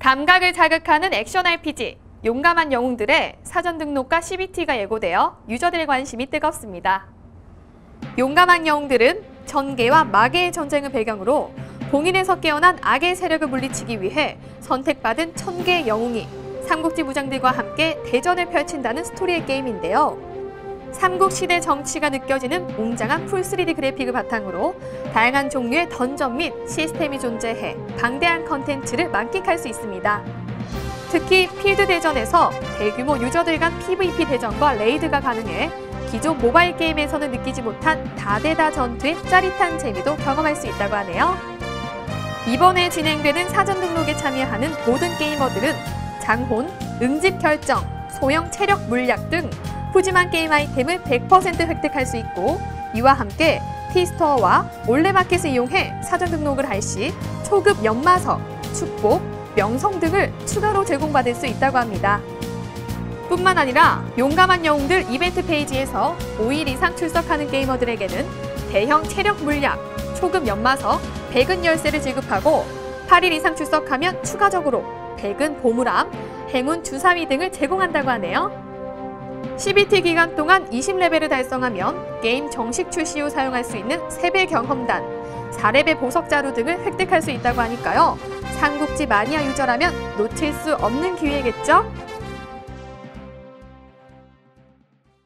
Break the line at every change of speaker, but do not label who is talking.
감각을 자극하는 액션 RPG, 용감한 영웅들의 사전 등록과 CBT가 예고되어 유저들의 관심이 뜨겁습니다. 용감한 영웅들은 전개와 마계의 전쟁을 배경으로 봉인에서 깨어난 악의 세력을 물리치기 위해 선택받은 천개의 영웅이 삼국지 무장들과 함께 대전을 펼친다는 스토리의 게임인데요. 삼국시대 정치가 느껴지는 웅장한 풀3D 그래픽을 바탕으로 다양한 종류의 던전 및 시스템이 존재해 방대한 컨텐츠를 만끽할 수 있습니다. 특히 필드 대전에서 대규모 유저들 간 PVP 대전과 레이드가 가능해 기존 모바일 게임에서는 느끼지 못한 다대다 전투의 짜릿한 재미도 경험할 수 있다고 하네요. 이번에 진행되는 사전 등록에 참여하는 모든 게이머들은 장혼, 응집 결정, 소형 체력 물약 등 푸짐한 게임 아이템을 100% 획득할 수 있고 이와 함께 티스토어와 올레마켓을 이용해 사전 등록을 할 시 초급 연마석, 축복, 명성 등을 추가로 제공받을 수 있다고 합니다. 뿐만 아니라 용감한 영웅들 이벤트 페이지에서 5일 이상 출석하는 게이머들에게는 대형 체력 물약, 초급 연마석, 백은 열쇠를 지급하고 8일 이상 출석하면 추가적으로 백은 보물함, 행운 주사위 등을 제공한다고 하네요. CBT 기간 동안 20레벨을 달성하면 게임 정식 출시 후 사용할 수 있는 3배 경험단, 4레벨 보석 자루 등을 획득할 수 있다고 하니까요. 삼국지 마니아 유저라면 놓칠 수 없는 기회겠죠?